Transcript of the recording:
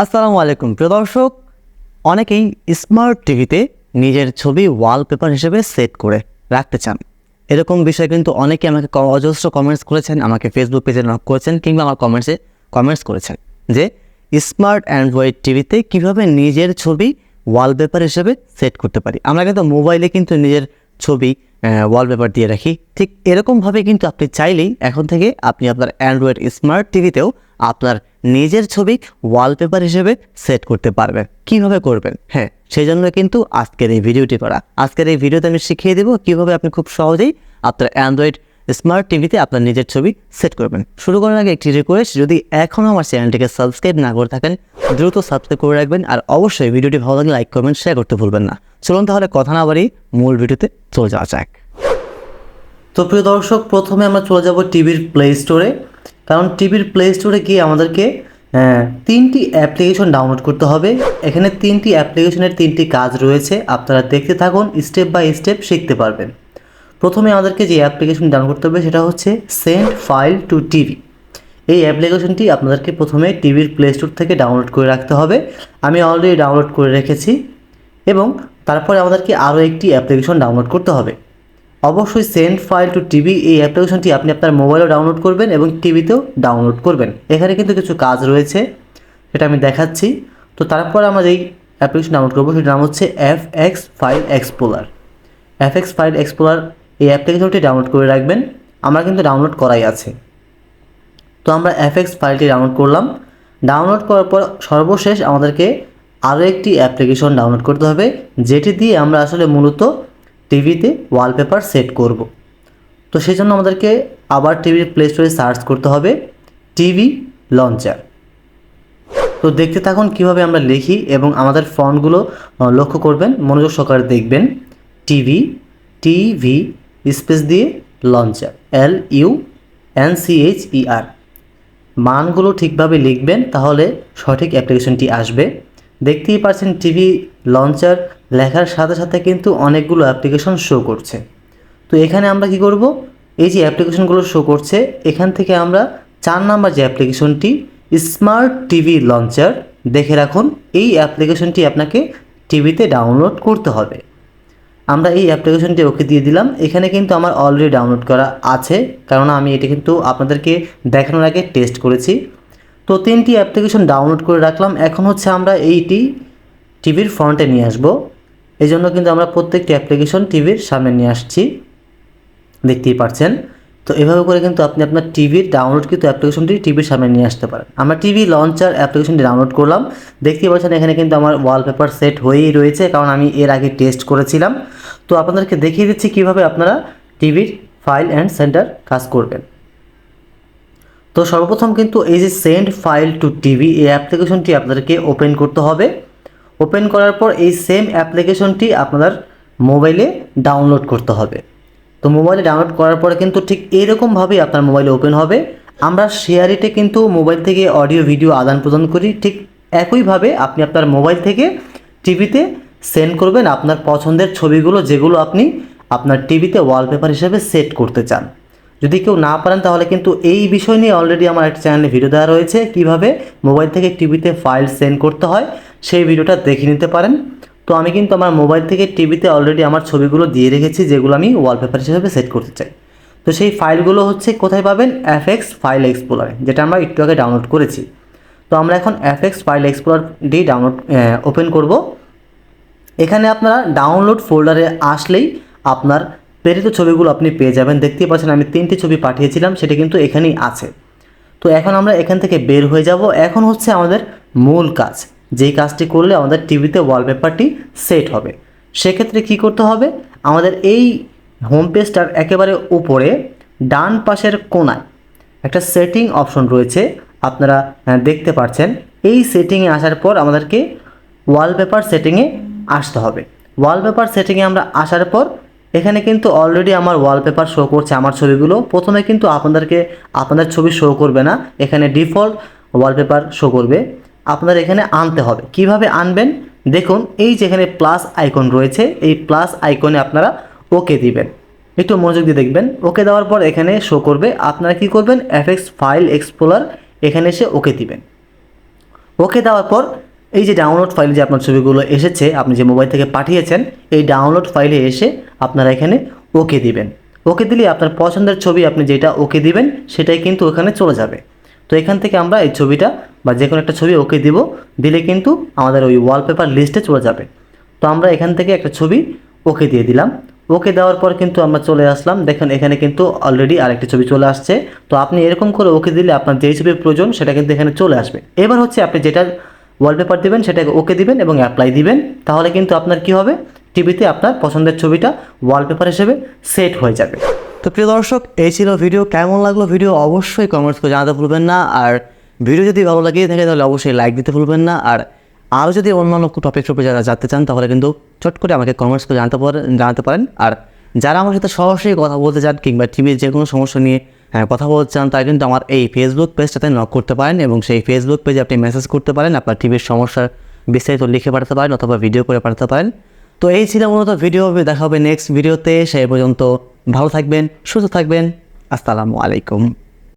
আসসালামু আলাইকুম। প্রিয় দর্শক, অনেকেই স্মার্ট টিভিতে নিজের ছবি ওয়ালপেপার হিসেবে সেট করে রাখতে চান। এরকম বিষয়ে কিন্তু অনেকে আমাকে অজস্র কমেন্টস করেছেন, আমাকে ফেসবুক পেজে নক করেছেন কিংবা আমার কমেন্টসে কমেন্টস করেছেন যে স্মার্ট অ্যান্ড্রয়েড টিভিতে কীভাবে নিজের ছবি ওয়ালপেপার হিসেবে সেট করতে পারি। আমরা কিন্তু মোবাইলে কিন্তু নিজের ছবি ওয়ালপেপার দিয়ে রাখি। ঠিক এরকমভাবে কিন্তু আপনি চাইলেই এখন থেকে আপনি আপনার অ্যান্ড্রয়েড স্মার্ট টিভিতেও আপনার নিজের ছবি ওয়ালপেপার হিসেবে সেট করতে পারবেন কীভাবে করবেন? হ্যাঁ সেই জন্য কিন্তু আজকের এই ভিডিওটি করা। আজকের এই ভিডিওতে আমি শিখিয়ে দেবো কীভাবে আপনি খুব সহজেই আপনার অ্যান্ড্রয়েড স্মার্ট টিভিতে আপনার নিজের ছবি সেট করবেন। শুরু করার আগে একটি রিকোয়েস্ট যদি এখনও আমার চ্যানেলটিকে সাবস্ক্রাইব না করে থাকেন, দ্রুত সাবস্ক্রাইব করে রাখবেন আর অবশ্যই ভিডিওটি ভালো লাগলে লাইক করবেন শেয়ার করতে ভুলবেন না। চলুন তাহলে কথা না বাড়ি মূল ভিডিওতে চলে যাওয়া যাক। তো প্রিয় দর্শক, প্রথমে আমরা চলে যাব টিভির প্লে স্টোরে কারণ টিভির প্লে স্টোরে গিয়ে আমাদেরকে তিনটি অ্যাপ্লিকেশন ডাউনলোড করতে হবে। এখানে তিনটি অ্যাপ্লিকেশনের তিনটি কাজ রয়েছে। আপনারা দেখতে থাকুন স্টেপ বাই স্টেপ শিখতে পারবেন। প্রথমে আমাদেরকে যে অ্যাপ্লিকেশন ডাউনলোড করতে হবে সেটা হচ্ছে সেন্ড ফাইল টু টিভি এই অ্যাপ্লিকেশনটি আপনাদেরকে প্রথমে টিভির প্লে স্টোর থেকে ডাউনলোড করে রাখতে হবে। আমি অলরেডি ডাউনলোড করে রেখেছি এবং তারপরে আমাদেরকে আরও একটি অ্যাপ্লিকেশন ডাউনলোড করতে হবে। অবশ্যই সেন্ড ফাইল টু টিভি এই অ্যাপ্লিকেশনটি আপনি আপনার মোবাইলেও ডাউনলোড করবেন এবং টিভিতেও ডাউনলোড করবেন। এখানে কিন্তু কিছু কাজ রয়েছে, সেটা আমি দেখাচ্ছি। তো তারপর আমরা যেই অ্যাপ্লিকেশন ডাউনলোড করব, সেটার নাম হচ্ছে F X file explorer F X file explorer এই অ্যাপ্লিকেশনটি ডাউনলোড করে রাখবেন। আমার কিন্তু ডাউনলোড করাই আছে। তো আমরা এফএক্স ফাইলটি ডাউনলোড করলাম। ডাউনলোড করার পর সর্বশেষ আমাদেরকে আরও একটি অ্যাপ্লিকেশন ডাউনলোড করতে হবে, যেটি দিয়ে আমরা আসলে মূলত টিভিতে ওয়ালপেপার সেট করব। তো সেই জন্য আমাদেরকে আবার টিভির প্লে স্টোরে সার্চ করতে হবে টিভি লঞ্চার তো দেখতে থাকুন কীভাবে আমরা লিখি এবং আমাদের ফন্টগুলো লক্ষ্য করবেন, মনোযোগ সহকারে দেখবেন। টিভি টিভি স্পেস দিয়ে launcher L U N C H E R মানগুলো ঠিকভাবে লিখবেন তাহলে সঠিক অ্যাপ্লিকেশনটি আসবে। দেখতেই পাচ্ছেন টিভি লঞ্চার লেখার সাথে সাথে কিন্তু অনেকগুলো অ্যাপ্লিকেশন শো করছে। তো এখানে আমরা কি করব? এই যে অ্যাপ্লিকেশনগুলো শো করছে, এখান থেকে আমরা চার নাম্বার যে অ্যাপ্লিকেশনটি স্মার্ট টিভি লঞ্চার দেখে রাখুন। এই অ্যাপ্লিকেশনটি আপনাকে টিভিতে ডাউনলোড করতে হবে। আমরা এই অ্যাপ্লিকেশনটি ওকে দিয়ে দিলাম। এখানে কিন্তু আমার অলরেডি ডাউনলোড করা আছে, কারণ আমি এটা কিন্তু আপনাদেরকে দেখানোর আগে টেস্ট করেছি। তো তিনটি অ্যাপ্লিকেশন ডাউনলোড করে রাখলাম। এখন হচ্ছে আমরা এইটি টিভির ফ্রন্টে নিয়ে আসব। এই জন্য কিন্তু আমরা প্রত্যেকটি অ্যাপ্লিকেশন টিভির সামনে নিয়ে আসছি। দেখতেই পাচ্ছেন তো এভাবে করে কিন্তু আপনি আপনার টিভির ডাউনলোড কিন্তু অ্যাপ্লিকেশনটি টিভির সামনে নিয়ে আসতে পারেন। আমরা টিভি লঞ্চার অ্যাপ্লিকেশনটি ডাউনলোড করলাম। দেখতেই পাচ্ছেন এখানে কিন্তু আমার ওয়ালপেপার সেট হয়েই রয়েছে, কারণ আমি এর আগে টেস্ট করেছিলাম। তো আপনাদেরকে দেখিয়ে দিচ্ছি কীভাবে আপনারা টিভির ফাইল অ্যান্ড সেন্টার কাজ করবেন। তো সর্বপ্রথম কিন্তু এই যে সেন্ড ফাইল টু টিভি, এই অ্যাপ্লিকেশনটি আপনাদেরকে ওপেন করতে হবে। ওপেন করার পর এই সেম অ্যাপ্লিকেশনটি আপনার মোবাইলে ডাউনলোড করতে হবে। তো মোবাইলে ডাউনলোড করার পরে কিন্তু ঠিক এইরকমভাবেই আপনার মোবাইলে ওপেন হবে। আমরা শেয়ারিটে কিন্তু মোবাইল থেকে অডিও ভিডিও আদান প্রদান করি। ঠিক একইভাবে আপনি আপনার মোবাইল থেকে টিভিতে সেন্ড করবেন আপনার পছন্দের ছবিগুলো, যেগুলো আপনি আপনার টিভিতে ওয়ালপেপার হিসেবে সেট করতে চান। যদি কেউ না পারেন, তাহলে কিন্তু এই বিষয় নিয়ে অলরেডি আমার একটা চ্যানেলে ভিডিও দেওয়া রয়েছে, কীভাবে মোবাইল থেকে টিভিতে ফাইল সেন্ড করতে হয়, সেই ভিডিওটা দেখে নিতে পারেন। তো আমি কিন্তু আমার মোবাইল থেকে টিভিতে অলরেডি আমার ছবিগুলো দিয়ে রেখেছি, যেগুলো আমি ওয়ালপেপার হিসেবে সেট করতে চাই। তো সেই ফাইলগুলো হচ্ছে কোথায় পাবেন? এফএক্স ফাইল এক্সপ্লোরারে যেটা আমরা একটু আগে ডাউনলোড করেছি। তো আমরা এখন এফএক্স ফাইল এক্সপ্লোরার দিয়ে ডাউনলোড ওপেন করব। এখানে আপনারা ডাউনলোড ফোল্ডারে আসলেই আপনার প্রেরিত ছবিগুলো আপনি পেয়ে যাবেন। দেখতেই পাচ্ছেন আমি তিনটি ছবি পাঠিয়েছিলাম, সেটা কিন্তু এখানেই আছে। তো এখন আমরা এখান থেকে বের হয়ে যাব। এখন হচ্ছে আমাদের মূল কাজ। যেই কাজটি করলে আমাদের টিভিতে ওয়ালপেপারটি সেট হবে। সেক্ষেত্রে কি করতে হবে? আমাদের এই হোম পেজটার একেবারে উপরে, ডান পাশের কোনায় একটা সেটিং অপশন রয়েছে। আপনারা দেখতে পাচ্ছেন। এই সেটিংয়ে আসার পর আমাদেরকে ওয়ালপেপার সেটিংয়ে আসতে হবে। ওয়ালপেপার সেটিংয়ে আমরা আসার পর এখানে কিন্তু অলরেডি আমার ওয়ালপেপার শো করছে আমার ছবিগুলো। প্রথমে কিন্তু আপনাদেরকে, আপনাদের ছবি শো করবে না, এখানে ডিফল্ট ওয়ালপেপার শো করবে। আপনার এখানে আনতে হবে। কীভাবে আনবেন? দেখুন, এই যেখানে প্লাস আইকন রয়েছে, এই প্লাস আইকনে আপনারা ওকে দিবেন। একটু মনোযোগ দিয়ে দেখবেন। ওকে দেওয়ার পর এখানে শো করবে। আপনারা কি করবেন? এফএক্স ফাইল এক্সপ্লোরার এখানে এসে ওকে দিবেন। ওকে দেওয়ার পর এই যে ডাউনলোড ফাইলে যে আপনার ছবিগুলো এসেছে, আপনি যে মোবাইল থেকে পাঠিয়েছেন, এই ডাউনলোড ফাইলে এসে আপনারা এখানে ওকে দিবেন। ওকে দিলে আপনার পছন্দের ছবি আপনি যেটা ওকে দিবেন, সেটাই কিন্তু ওখানে চলে যাবে। তো এখান থেকে আমরা এই ছবিটা বা যে কোনো একটা ছবি ওকে দিব, দিলে কিন্তু আমাদের ওই ওয়ালপেপার লিস্টে চলে যাবে। তো আমরা এখান থেকে একটা ছবি ওকে দিয়ে দিলাম। ওকে দেওয়ার পর কিন্তু আমরা চলে আসলাম। দেখেন এখানে কিন্তু অলরেডি আরেকটি ছবি চলে আসছে। তো আপনি এরকম করে ওকে দিলে আপনার যেই ছবির প্রয়োজন, সেটা কিন্তু এখানে চলে আসবে। এবার হচ্ছে আপনি যেটা ওয়ালপেপার দিবেন, সেটাকে ওকে দিবেন এবং অ্যাপ্লাই দিবেন। তাহলে কিন্তু আপনার কি হবে? টিভিতে আপনার পছন্দের ছবিটা ওয়ালপেপার হিসেবে সেট হয়ে যাবে। তো প্রিয় দর্শক, এই ছিল ভিডিও কেমন লাগল ভিডিও অবশ্যই কমেন্টস করে জানাতে ভুলবেন না। আর ভিডিও যদি ভালো লাগে থাকে, তাহলে অবশ্যই লাইক দিতে ভুলবেন না। আর আরও যদি অন্যান্য টপিক উপরে যারা জানতে চান, তাহলে কিন্তু চট করে আমাকে কমেন্টস করে জানতে পারেন, জানাতে পারেন। আর যারা আমার সাথে সরাসরি কথা বলতে চান, কিংবা টিভির যে কোনো সমস্যা নিয়ে কথা বলতে চান তাই কিন্তু আমার এই ফেসবুক পেজটাতে নক করতে পারেন এবং সেই ফেসবুক পেজে আপনি মেসেজ করতে পারেন, আপনার টিভির সমস্যার বিস্তারিত লিখে পাঠাতে পারেন অথবা ভিডিও করে পাঠাতে পারেন। তো এই ছিল মূলত ভিডিও দেখা হবে নেক্সট ভিডিওতে সেই পর্যন্ত ভালো থাকবেন, সুস্থ থাকবেন। আসসালামু আলাইকুম।